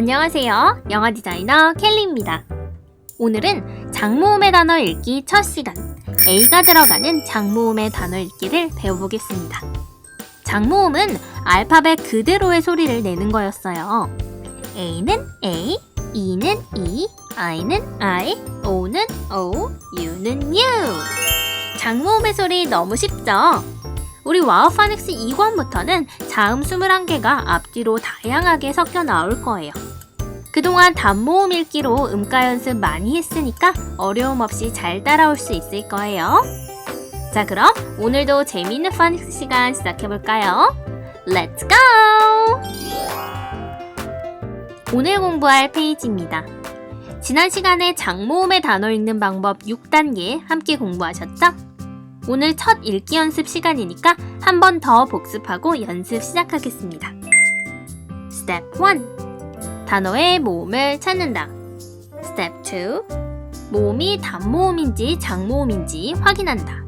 안녕하세요. 영어 디자이너 켈리입니다. 오늘은 장모음의 단어 읽기 첫 시간. A가 들어가는 장모음의 단어 읽기를 배워보겠습니다. 장모음은 알파벳 그대로의 소리를 내는 거였어요. A는 A, E는 E, I는 I, O는 O, U는 U. 장모음의 소리 너무 쉽죠? 우리 와우 파닉스 2권부터는 자음 21개가 앞뒤로 다양하게 섞여 나올 거예요. 그동안 단모음 읽기로 음가 연습 많이 했으니까 어려움 없이 잘 따라올 수 있을 거예요. 자, 그럼 오늘도 재미있는 파닉스 시간 시작해볼까요? Let's go! 오늘 공부할 페이지입니다. 지난 시간에 장모음의 단어 읽는 방법 6단계 함께 공부하셨죠? 오늘 첫 읽기 연습 시간이니까 한 번 더 복습하고 연습 시작하겠습니다. Step 1. 단어의 모음을 찾는다. Step 2. 모음이 단모음인지 장모음인지 확인한다.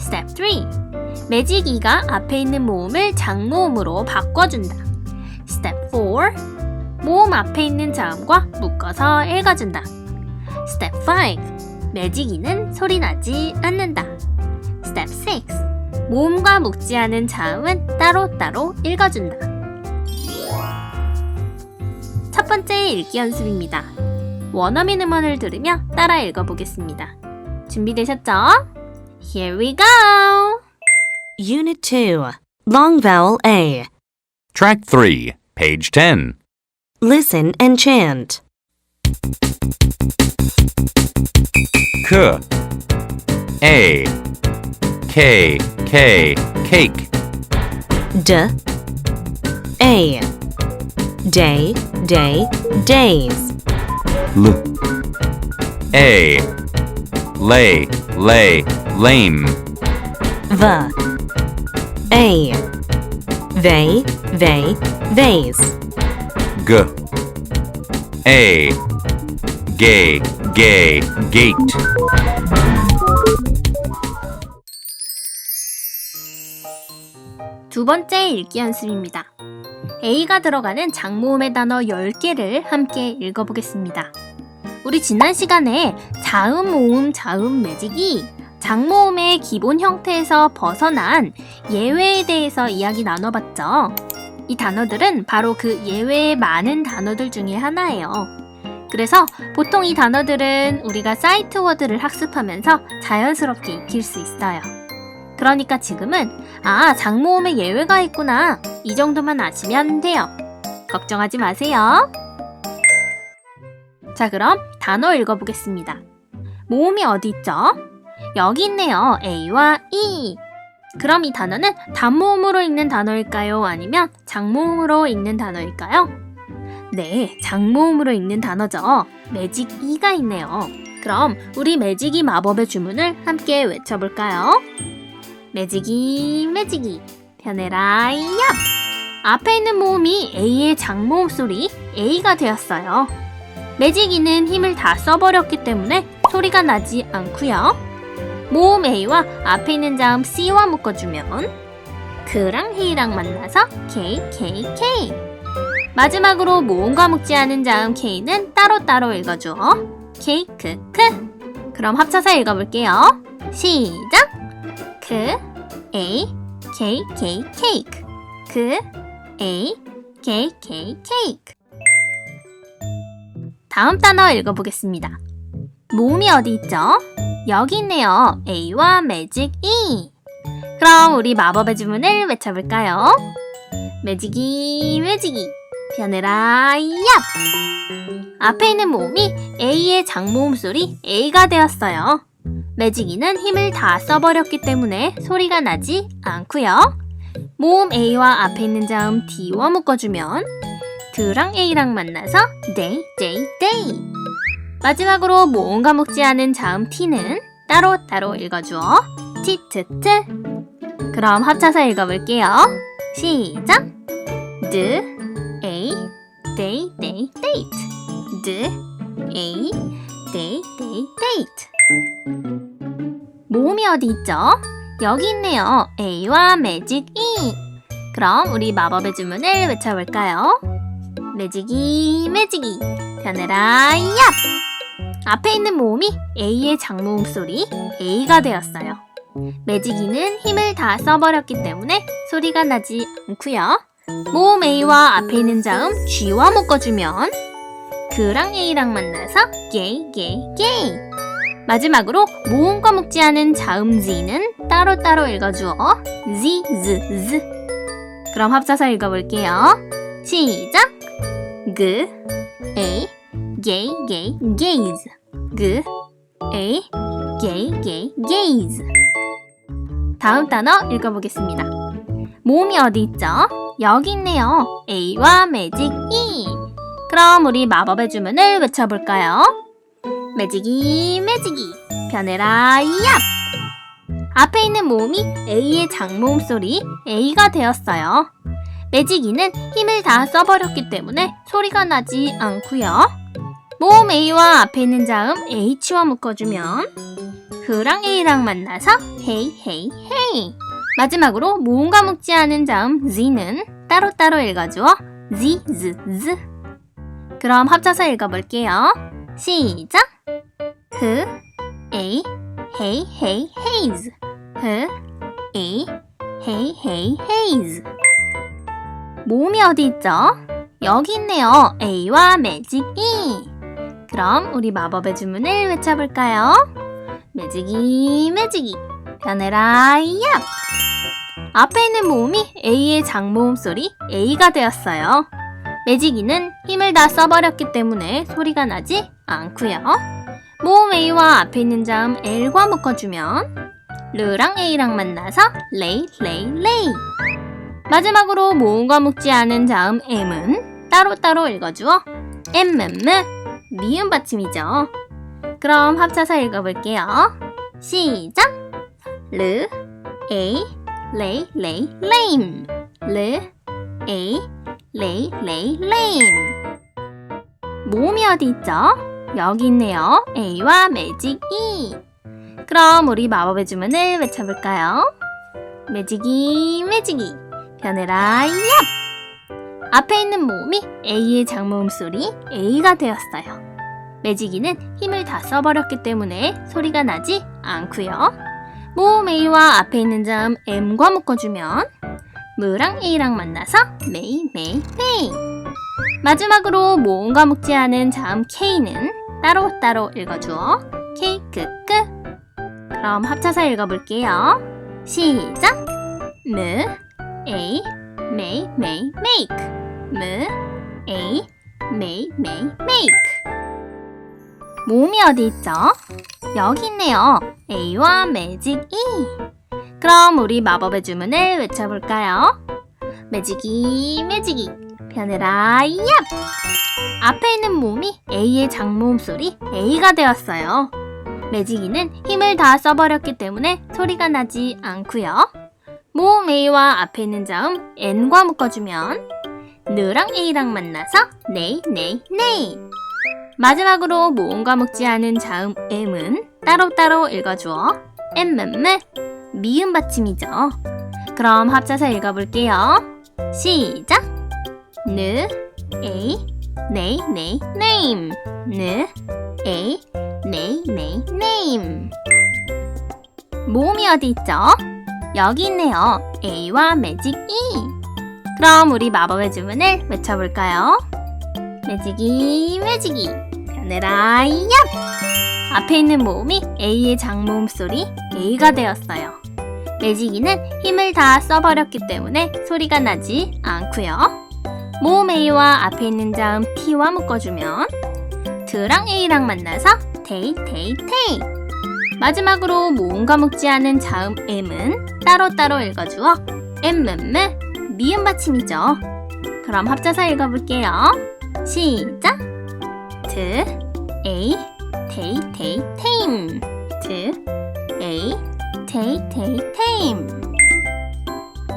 Step 3. 매직 이가 앞에 있는 모음을 장모음으로 바꿔준다. Step 4. 모음 앞에 있는 자음과 묶어서 읽어준다. Step 5. 매직 이는 소리나지 않는다. Step 6. 모음과 묶지 않은 자음은 따로따로 읽어준다. 첫 번째 읽기 연습입니다. 원어민 음원을 들으며 따라 읽어보겠습니다. 준비되셨죠? Here we go! Unit 2. Long vowel A. Track 3, page 10. Listen and chant. K. A. K. K. Cake. D. A. Day, day, days. L. A. Lay. Lay. Lame. V. A. They, they, vase. G. A. Gay. Gay. Gate. 두 번째 읽기 연습입니다. A가 들어가는 장모음의 단어 10개를 함께 읽어보겠습니다. 우리 지난 시간에 자음, 모음, 자음, 매직이 장모음의 기본 형태에서 벗어난 예외에 대해서 이야기 나눠봤죠. 이 단어들은 바로 그 예외의 많은 단어들 중에 하나예요. 그래서 보통 이 단어들은 우리가 사이트 워드를 학습하면서 자연스럽게 익힐 수 있어요. 그러니까 지금은 아, 장모음에 예외가 있구나. 이 정도만 아시면 돼요. 걱정하지 마세요. 자, 그럼 단어 읽어보겠습니다. 모음이 어디 있죠? 여기 있네요. A와 E. 그럼 이 단어는 단모음으로 읽는 단어일까요? 아니면 장모음으로 읽는 단어일까요? 네, 장모음으로 읽는 단어죠. 매직 E가 있네요. 그럼 우리 매직이 마법의 주문을 함께 외쳐볼까요? 매직이 매직이. 변해라 얍 앞에 있는 모음이 A의 장모음 소리 A가 되었어요. 매직이는 힘을 다 써버렸기 때문에 소리가 나지 않고요. 모음 A와 앞에 있는 자음 C와 묶어주면 그랑 헤이랑 만나서 K K K. 마지막으로 모음과 묶지 않은 자음 K는 따로따로 읽어줘. 케이크 크. 그럼 합쳐서 읽어볼게요. 시작 그 A K K 케이크 그 A K K 케이크 다음 단어 읽어보겠습니다. 모음이 어디 있죠? 여기 있네요. A와 매직 E. 그럼 우리 마법의 주문을 외쳐볼까요? 매직이 매직이 변해라 얍! 앞에 있는 모음이 A의 장모음 소리 A가 되었어요. 매직이는 힘을 다 써버렸기 때문에 소리가 나지 않고요. 모음 A와 앞에 있는 자음 D와 묶어주면 드랑 A랑 만나서 day, day, day. 마지막으로 모음과 묶지 않은 자음 T는 따로따로 읽어주어 T. 그럼 합쳐서 읽어볼게요. 시작! D, A, day, day, date. D, A, day, day, date. 모음이 어디 있죠? 여기 있네요. A와 매직 E. 그럼 우리 마법의 주문을 외쳐볼까요? 매직이 매직이 변해라 얍 앞에 있는 모음이 A의 장모음 소리 A가 되었어요. 매직이는 힘을 다 써버렸기 때문에 소리가 나지 않고요. 모음 A와 앞에 있는 자음 G와 묶어주면 그랑 A랑 만나서 게이 게이 게이 마지막으로 모음과 묶지 않은 자음 Z는 따로따로 읽어주어 Z, Z, Z 그럼 합쳐서 읽어볼게요. 시작! 그, A, 게이, 게이, 게이즈 그, A, 게이, 게이, 게이즈 다음 단어 읽어보겠습니다. 모음이 어디 있죠? 여기 있네요. A와 매직 E. 그럼 우리 마법의 주문을 외쳐볼까요? 매직이 매직이 변해라 얍! 앞에 있는 모음이 A의 장모음 소리 A가 되었어요. 매직이는 힘을 다 써버렸기 때문에 소리가 나지 않고요. 모음 A와 앞에 있는 자음 H와 묶어주면 그랑 A랑 만나서 헤이 헤이 헤이 마지막으로 모음과 묶지 않은 자음 Z는 따로따로 읽어주어 Z, Z, Z 그럼 합쳐서 읽어볼게요. 시작! 흐, 에이, 헤이, 헤이, 헤이즈 흐, 에이, 헤이, 헤이, 헤이즈 모음이 어디 있죠? 여기 있네요. A와 매직 E 그럼 우리 마법의 주문을 외쳐볼까요? 매직이 매직이 변해라 얍 앞에 있는 모음이 A의 장모음 소리 A가 되었어요. 매직이는 힘을 다 써버렸기 때문에 소리가 나지 않고요. 모음 A와 앞에 있는 자음 L과 묶어주면 르랑 A랑 만나서 레이 레이 레이 마지막으로 모음과 묶지 않은 자음 M은 따로따로 읽어주어 엠맴매 미음 받침이죠. 그럼 합쳐서 읽어볼게요. 시작! 르, 에이, 레이, 레이, 레임. 르, 에이, 레이, 레이, 레임. 모음이 어디 있죠? 여기 있네요. A와 매직 E. 그럼 우리 마법의 주문을 외쳐볼까요? 매직이, 매직이. 변해라, 얍! 앞에 있는 모음이 A의 장모음 소리 A가 되었어요. 매직이는 힘을 다 써버렸기 때문에 소리가 나지 않고요. 모음 A와 앞에 있는 자음 M과 묶어주면 무랑 A랑 만나서 메이 메이 메이 마지막으로 모음과 묶지 않은 자음 K는 따로따로 읽어주어 케이크 끝 그럼 합쳐서 읽어볼게요. 시작 무 A 메이 메이 메이크 무 A 메이 메이 메이크 모음이 어디 있죠? 여기 있네요. A와 매직 E. 그럼 우리 마법의 주문을 외쳐볼까요? 매직이 매직이 변해라 얍! 앞에 있는 모음이 A의 장모음 소리 A가 되었어요. 매직이는 힘을 다 써버렸기 때문에 소리가 나지 않고요. 모음 A와 앞에 있는 자음 N과 묶어주면 느랑 A랑 만나서 네이 네이 네이 마지막으로 모음과 묶지 않은 자음 M은 따로따로 읽어주어 엠맴매 미음 받침이죠. 그럼 합쳐서 읽어볼게요. 시작! 느, 에이, 네이, 네이, 네임 느, 에이, 네이, 네이, 네임 모음이 어디 있죠? 여기 있네요. A와 매직 E. 그럼 우리 마법의 주문을 외쳐볼까요? 매직이 매직이 변해라 얍! 앞에 있는 모음이 A의 장모음 소리 A가 되었어요. 매직이는 힘을 다 써버렸기 때문에 소리가 나지 않고요. 모음 A와 앞에 있는 자음 T와 묶어주면 드랑 A랑 만나서 데이 데이 테이 마지막으로 모음과 묶지 않은 자음 M은 따로따로 읽어주어 엠맴매 미음 받침이죠. 그럼 합쳐서 읽어볼게요. 시작! 드, 에이, 테이, 테이, 테임. 드, 에이, 테이, 테이, 테임.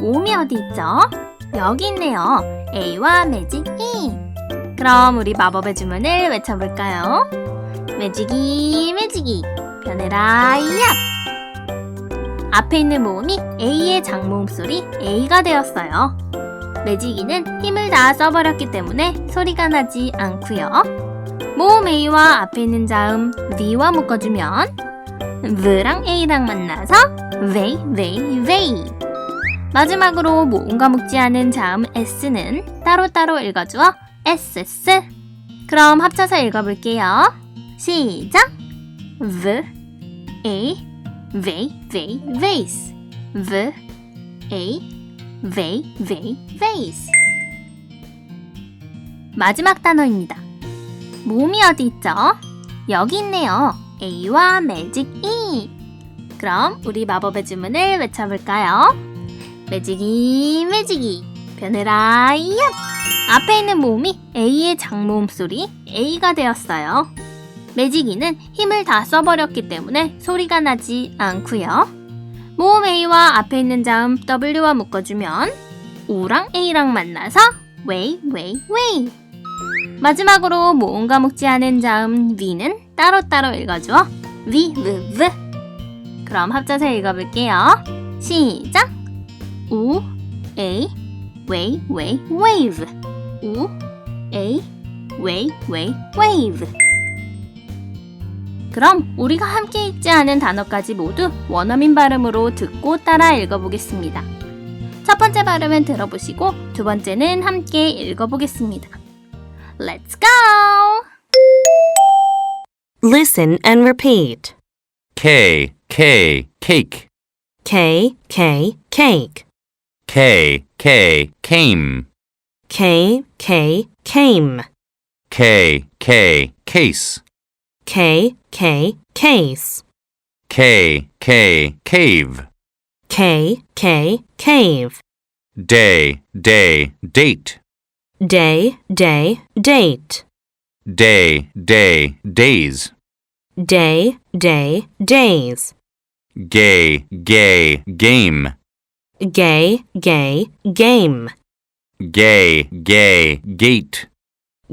모음이 어디 있죠? 여기 있네요. A와 매직 E. 그럼 우리 마법의 주문을 외쳐볼까요? 매직이, 매직이. 변해라, 얍! 앞에 있는 모음이 A의 장모음 소리 A가 되었어요. 매직이는 힘을 다 써버렸기 때문에 소리가 나지 않고요. 모음 A와 앞에 있는 자음 V와 묶어주면 V랑 A랑 만나서 Vey, Vey, Vey. 마지막으로 모음과 묶지 않은 자음 S는 따로따로 읽어주어 SS. 그럼 합쳐서 읽어볼게요. 시작! V, A, Vey, Vey, Vase. V, A, Vey, Vey, Vase. 마지막 단어입니다. 모음이 어디 있죠? 여기 있네요. A와 매직 E. 그럼 우리 마법의 주문을 외쳐볼까요? 매직이 매직이 변해라 얍! 앞에 있는 모음이 A의 장모음 소리 A가 되었어요. 매직이는 힘을 다 써버렸기 때문에 소리가 나지 않고요. 모음 A와 앞에 있는 자음 W와 묶어주면 U랑 A랑 만나서 웨이 웨이 웨이 마지막으로 모음과 묶지 않은 자음 V는 따로따로 읽어주어 V, V, V 그럼 합쳐서 읽어볼게요. 시작! 우, A, 웨이, 웨이, 웨이브 우, A, 웨이, 웨이, 웨이브 그럼 우리가 함께 읽지 않은 단어까지 모두 원어민 발음으로 듣고 따라 읽어보겠습니다. 첫 번째 발음은 들어보시고 두 번째는 함께 읽어보겠습니다. Let's go! Listen and repeat. K, K, cake. K, K, cake. K, K, came. K, K, came. K, K, case. K, K, case. K, K, cave. K, K, cave. Day, day, date. Day, day, date. Day, day, days. Day, day, days. Gay, gay, game. Gay, gay, game. Gay, gay, gate.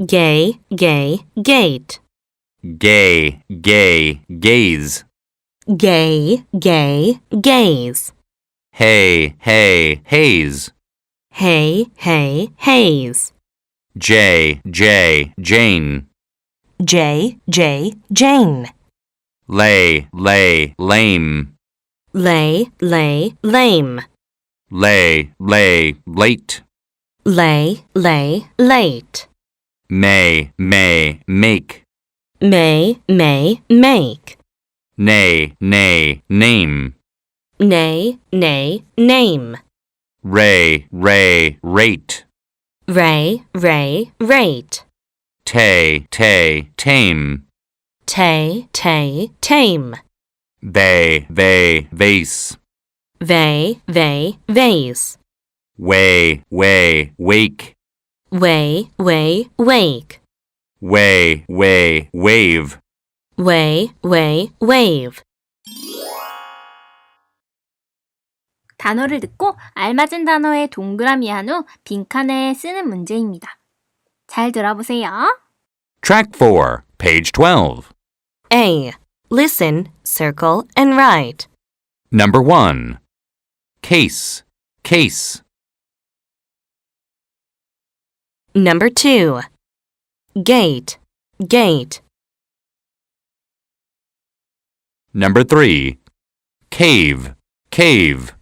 Gay, gay, gate. Gay, gay, gaze. Gay, gay, gaze. Hey, hey, haze. Hey, hey, haze. J, J, Jane. J, J, Jane. Lay, lay, lame. Lay, lay, lame. Lay, lay, late. Lay, lay, late. May, may, make. May, may, make. Nay, nay, name. Nay, nay, name. Ray, ray, rate. Ray, ray, rate. Tay, tay, tame. Tay, tay, tame. They, they, vase. Vey, vey, vase. Way, way, wake. Way, way, wake. Way, way, wave. Way, way, wave. 단어를 듣고 알맞은 단어에 동그라미 한 후 빈칸에 쓰는 문제입니다. 잘 들어보세요. Track 4, page 12. A. Listen, circle, and write. Number 1. Case, case. Number 2. Gate, gate. Number 3. Cave, cave.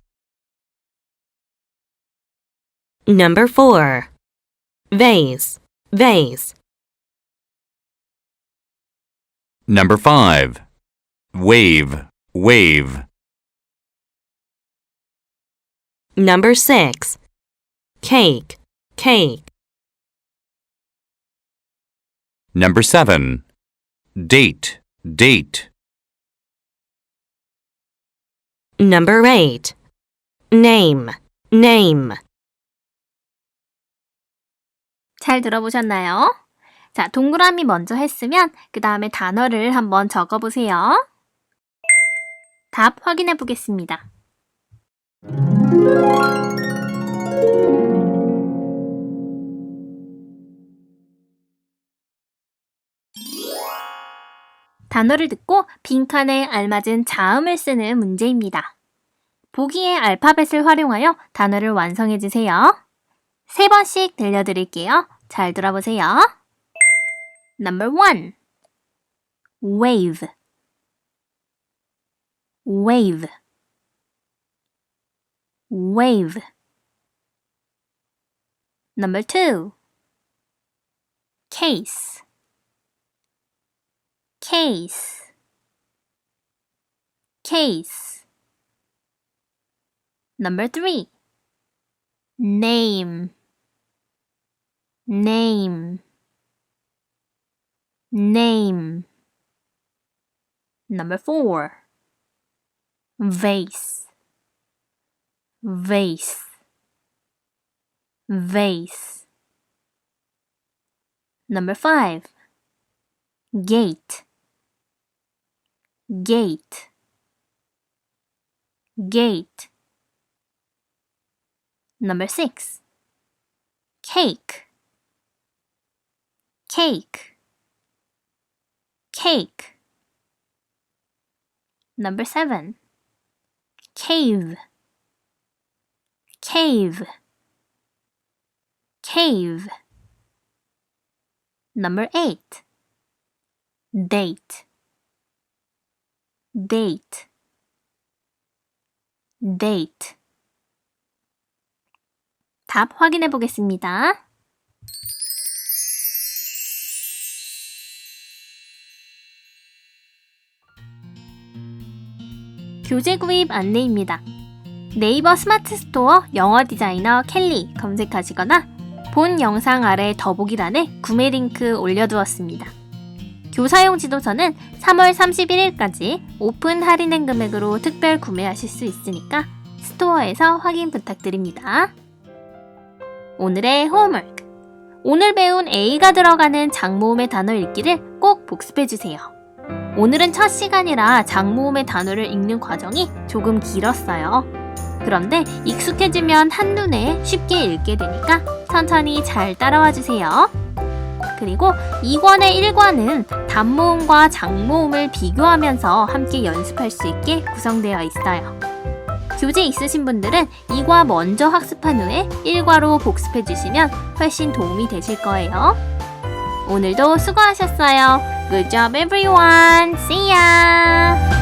Number 4. Vase, vase. Number 5. Wave, wave. Number 6. Cake, cake. Number 7. Date, date. Number 8. Name, name. 잘 들어보셨나요? 자, 동그라미 먼저 했으면 그 다음에 단어를 한번 적어보세요. 답 확인해 보겠습니다. 단어를 듣고 빈칸에 알맞은 자음을 쓰는 문제입니다. 보기의 알파벳을 활용하여 단어를 완성해 주세요. 세 번씩 들려드릴게요. 잘 들어보세요. Number one. Wave. Wave. Wave. Number two. Case. Case. Case. Number three. Name. Name. Name. Number four. Vase. Vase. Vase. Number five. Gate. Gate. Gate. Number six. Cake. Cake. Cake. Number seven. Cave. Cave. Cave. Number eight. Date. Date. Date. 답 확인해 보겠습니다. 교재 구입 안내입니다. 네이버 스마트 스토어 영어 디자이너 켈리 검색하시거나 본 영상 아래 더보기란에 구매 링크 올려두었습니다. 교사용 지도서는 3월 31일까지 오픈 할인된 금액으로 특별 구매하실 수 있으니까 스토어에서 확인 부탁드립니다. 오늘의 홈워크. 오늘 배운 A가 들어가는 장모음의 단어 읽기를 꼭 복습해주세요. 오늘은 첫 시간이라 장모음의 단어를 읽는 과정이 조금 길었어요. 그런데 익숙해지면 한눈에 쉽게 읽게 되니까 천천히 잘 따라와 주세요. 그리고 2권의 1권은 단모음과 장모음을 비교하면서 함께 연습할 수 있게 구성되어 있어요. 교재 있으신 분들은 2과 먼저 학습한 후에 1과로 복습해 주시면 훨씬 도움이 되실 거예요. 오늘도 수고하셨어요. Good job everyone. See ya.